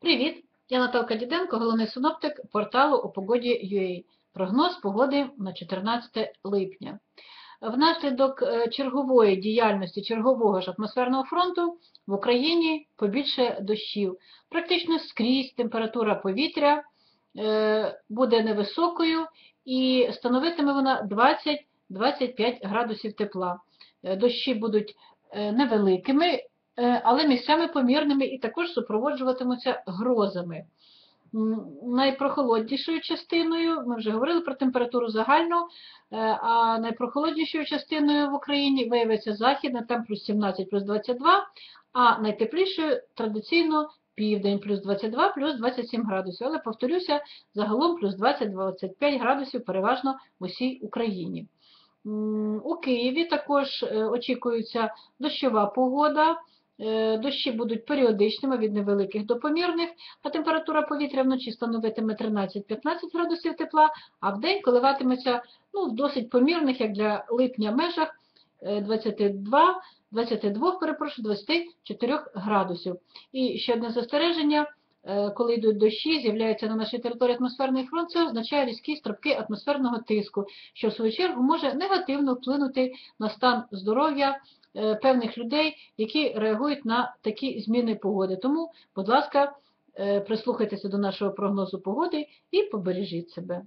Привіт! Я Наталка Діденко, головний синоптик порталу у погоді.ua. Прогноз погоди на 14 липня. Внаслідок е, чергової діяльності чергового ж атмосферного фронту в Україні побільше дощів. Практично скрізь температура повітря е, буде невисокою і становитиме вона 20-25 градусів тепла. Е, Дощі будуть невеликими, але місцями помірними і також супроводжуватимуться грозами. Найпрохолоднішою частиною, ми вже говорили про температуру загальну, е, а найпрохолоднішою частиною в Україні виявиться західна, там плюс 17, плюс 22, а найтеплішою традиційно південь, плюс 22, плюс 27 градусів. Але, повторюся, загалом плюс 20-25 градусів переважно в усій Україні. У Києві також е, очікується дощова погода. Е, Дощі будуть періодичними від невеликих до помірних, а температура повітря вночі становитиме 13-15 градусів тепла, а вдень коливатиметься ну, в досить помірних, як для липня межах е, 22, 22, перепрошую, 24 градусів. І ще одне застереження, коли йдуть дощі, з'являється на нашій території атмосферний фронт, це означає різкі стрибки атмосферного тиску, що в свою чергу може негативно вплинути на стан здоров'я е, певних людей, які реагують на такі зміни погоди. Тому, будь ласка, е, прислухайтеся до нашого прогнозу погоди і побережіть себе.